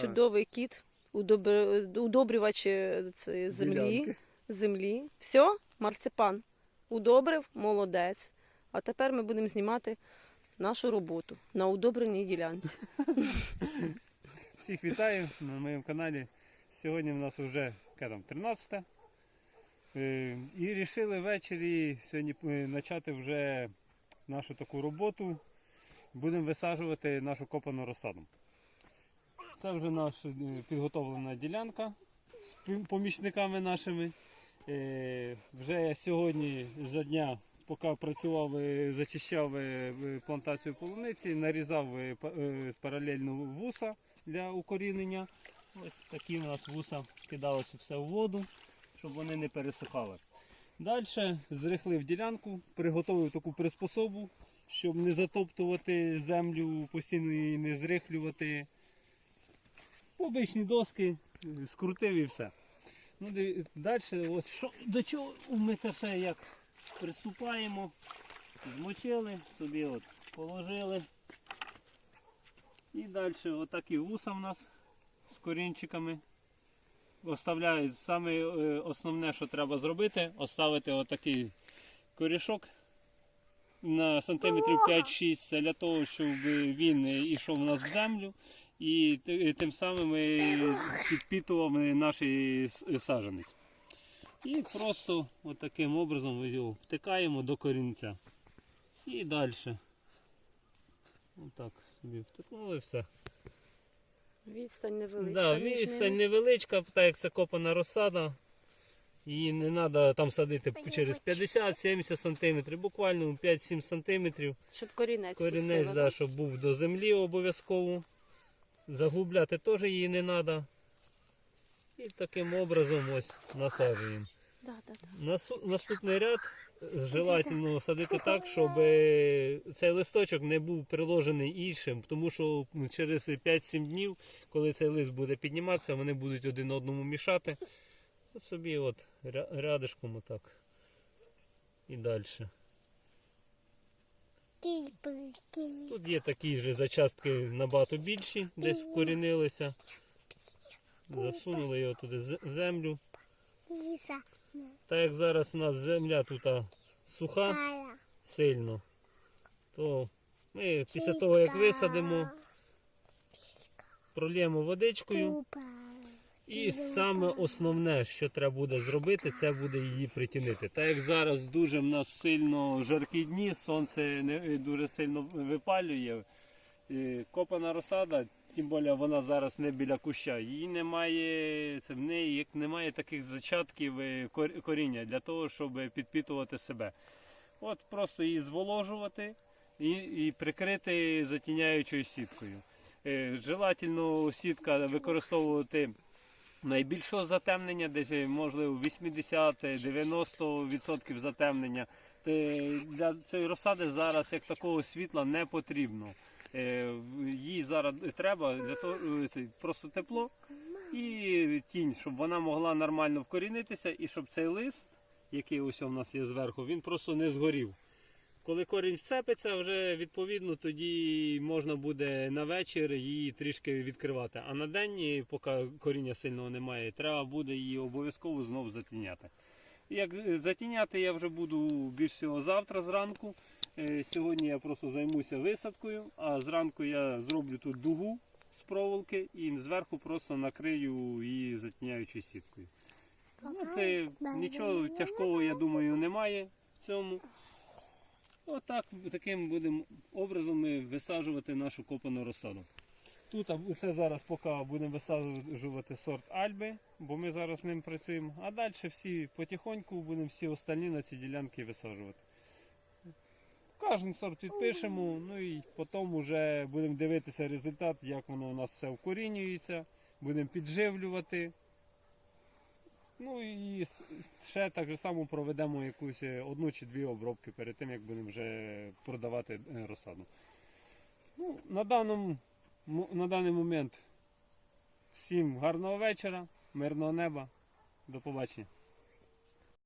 чудовий кіт, удобр- удобрювач е, землі. Землі. Все, марципан удобрив, молодець. А тепер ми будемо знімати нашу роботу на удобреній ділянці. Всіх вітаю на моєму каналі. Сьогодні в нас вже 13. Е, І вирішили ввечері сьогодні е, почати вже нашу таку роботу. Будемо висаджувати нашу копану розсаду. Це вже наша е, підготовлена ділянка з помічниками нашими. Е, Вже я сьогодні за дня, поки працював, е, зачищав плантацію полуниці, нарізав паралельно вуса для укорінення. Ось такі у нас вуса кидалося все в воду, щоб вони не пересихали. Далі зрихлив ділянку, приготував таку приспособу, щоб не затоптувати землю, постійно її не зрихлювати. Обичні доски, е, скрутив і все. Ну, далі, от що, до чого ми це все як приступаємо, змочили, собі от положили. І далі отакі вуса в нас з корінчиками. Оставляють саме е, основне, що треба зробити, оставити отакий корішок на сантиметрів 5-6 це для того, щоб він йшов у нас в землю і тим самим підпітував наш с- І просто отаким образом ми його втикаємо до корінця. І далі. Отак собі втикнули все. Відстань невеличка. Да, відстань невеличка, так як це копана розсада. Її не треба там садити через 50-70 см, буквально 5-7 см. Щоб корінець Корінець, да, щоб був до землі обов'язково. Заглубляти теж її не треба. І таким образом ось насаджуємо. Да, да, да. Наступний ряд желательно садити так, щоб цей листочок не був приложений іншим, тому що через 5-7 днів, коли цей лист буде підніматися, вони будуть один одному мішати. От собі от рядишком отак. І далі. Тут є такі ж зачастки набагато більші, десь вкорінилися. Засунули його туди в землю. Так як зараз у нас земля тут суха сильно, то ми після того як висадимо, прольємо водичкою. І саме основне, що треба буде зробити, це буде її притінити. Так як зараз дуже в нас сильно жаркі дні, сонце не дуже сильно випалює. е, Копана розсада, тим більше вона зараз не біля куща. Її немає, це в неї як немає таких зачатків е, коріння для того, щоб підпітувати себе. От просто її зволожувати і, і прикрити затіняючою сіткою. Е, Желательно сітка використовувати найбільшого затемнення, десь е, можливо 80-90% затемнення. Для цієї розсади зараз як такого світла не потрібно. Е, Їй зараз треба для того е, просто тепло і тінь, щоб вона могла нормально вкорінитися і щоб цей лист, який ось у нас є зверху, він просто не згорів. Коли корінь вцепиться, вже відповідно тоді можна буде на вечір її трішки відкривати. А на день, поки коріння сильного немає, треба буде її обов'язково знову затіняти. Як затіняти я вже буду більш всього завтра зранку. Е, Сьогодні я просто займуся висадкою, а зранку я зроблю тут дугу з проволоки і зверху просто накрию її затіняючою сіткою. Ну, це нічого тяжкого, я думаю, немає в цьому. Отак, таким будемо образом ми висаджувати нашу копану розсаду. Тут це зараз поки будемо висаджувати сорт Альби, бо ми зараз ним працюємо. А далі всі потихоньку будемо всі остальні на ці ділянки висаджувати. Кожен сорт підпишемо, ну і потім вже будемо дивитися результат, як воно у нас все вкорінюється, будемо підживлювати. Ну і ще так же само проведемо якусь е, одну чи дві обробки перед тим, як будемо вже продавати е, розсаду. Ну, на, даному, на даний момент всім гарного вечора, мирного неба. До побачення.